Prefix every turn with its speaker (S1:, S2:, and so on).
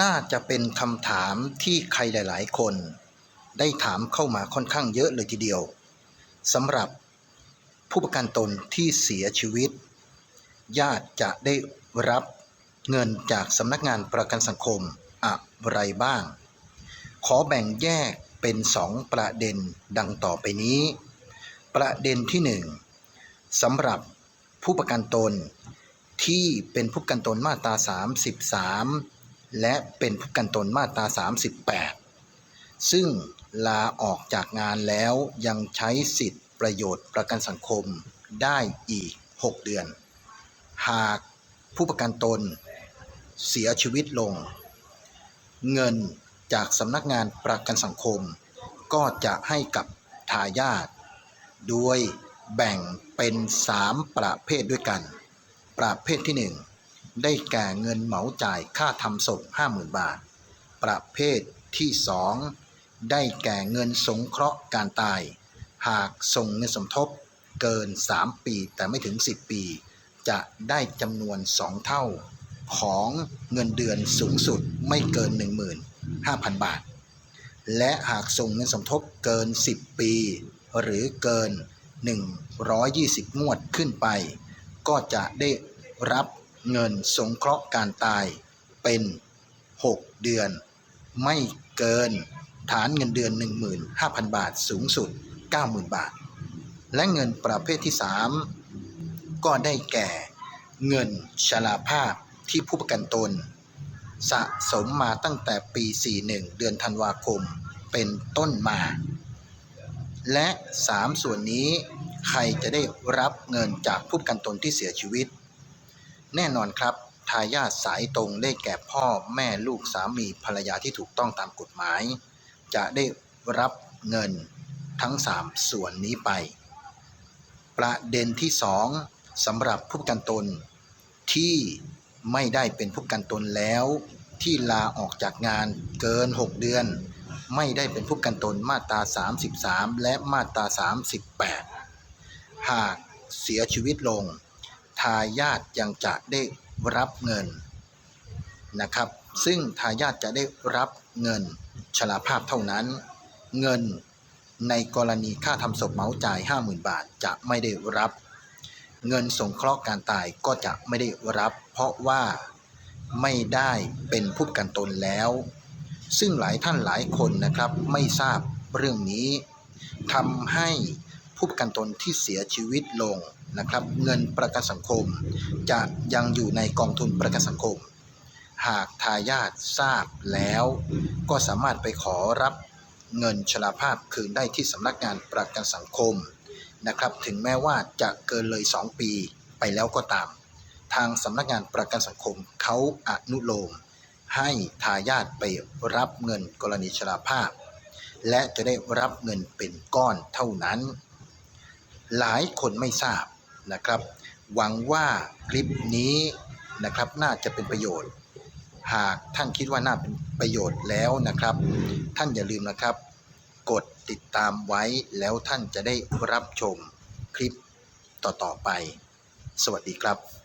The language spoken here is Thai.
S1: น่าจะเป็นคำถามที่ใครหลาย ๆ คน ได้ถามเข้ามาค่อนข้างเยอะเลยทีเดียวสำหรับผู้ประกันตนที่เสียชีวิต ญาติจะได้รับเงินจากสำนักงานประกันสังคมอะไรบ้าง ขอแบ่งแยกเป็นสองประเด็นดังต่อไปนี้ ประเด็นที่หนึ่งสำหรับผู้ประกันตนที่เป็นผู้ประกันตนมาตรา 33 และเป็นผู้กันตนมาตรา 38 ซึ่งลาออกจากงานแล้วยังใช้สิทธิประโยชน์ประกันสังคมได้อีก 6 เดือน หากผู้ประกันตนเสียชีวิตลง เงินจากสำนักงานประกันสังคม ก็จะให้กับทายาทโดยแบ่งเป็น 3 ประเภทด้วยกัน ประเภทที่ 1 ได้แก่เงินเหมาจ่ายค่าทำศพ 50,000 บาท ประเภทที่ 2 ได้แก่เงินสงเคราะห์การตาย หากส่งเงินสมทบเกิน 3 ปีแต่ไม่ถึง 10 ปี จะได้จำนวน 2 เท่า ของเงินเดือนสูงสุดไม่เกิน 15,000 บาท และหากส่งเงินสมทบเกิน 10 ปี หรือเกิน 120 งวดขึ้นไป ก็จะได้รับ เงินสงเคราะห์การตายเป็น 6 เดือน ไม่เกินฐานเงินเดือน 15,000 บาทสูงสุด 90,000 บาท และเงินประเภทที่ 3 ก็ได้แก่เงินชราภาพที่ผู้ประกันตน สะสมมาตั้งแต่ปี 41 เดือนธันวาคมเป็นต้นมา และ 3 ส่วนนี้ใครจะได้รับเงินจากผู้ประกันตนที่เสียชีวิต แน่นอนครับ ทายาทสายตรงได้แก่พ่อแม่ลูกสามีภรรยาที่ถูกต้องตามกฎหมาย จะได้รับเงินทั้ง 3 ส่วนนี้ไป ประเด็นที่ 2สำหรับผู้ประกันตน ที่ไม่ได้เป็นผู้ประกันตนแล้ว ที่ลาออกจากงานเกิน 6 เดือน ไม่ได้เป็นผู้ประกันตนมาตรา 33 และมาตรา 38 หากเสียชีวิตลงายาทยังจะได้รับเงินนะครับ ซึ่งทายาทจะได้รับเงินชราภาพเท่านั้น เงินในกรณีค่าทำศพเหมาจ่าย 50,000 บาทจะไม่ได้รับ เงินสงเคราะห์การตายก็จะไม่ได้รับ เพราะว่าไม่ได้เป็นผู้กันตนแล้ว ซึ่งหลายท่านหลายคนนะครับไม่ทราบเรื่องนี้ทำให้ผู้กันตนที่เสียชีวิตลง นะครับเงินประกันสังคม จะยังอยู่ในกองทุนประกันสังคม หากทายาททราบแล้วก็สามารถไปขอรับเงินชราภาพคืนได้ที่สำนักงานประกันสังคมนะครับถึงแม้ว่าจะเกินเลย 2 ปีไปแล้วก็ตาม ทางสำนักงานประกันสังคมเขาอนุโลม ให้ทายาทไปรับเงินกรณีชราภาพ และจะได้รับเงินเป็นก้อนเท่านั้น หลายคนไม่ทราบ นะครับ หวังว่าคลิปนี้นะครับน่าจะเป็นประโยชน์ หากท่านคิดว่าน่าเป็นประโยชน์แล้วนะครับ ท่านอย่าลืมนะครับ กดติดตามไว้แล้วท่านจะได้รับชมคลิปต่อๆไป สวัสดีครับ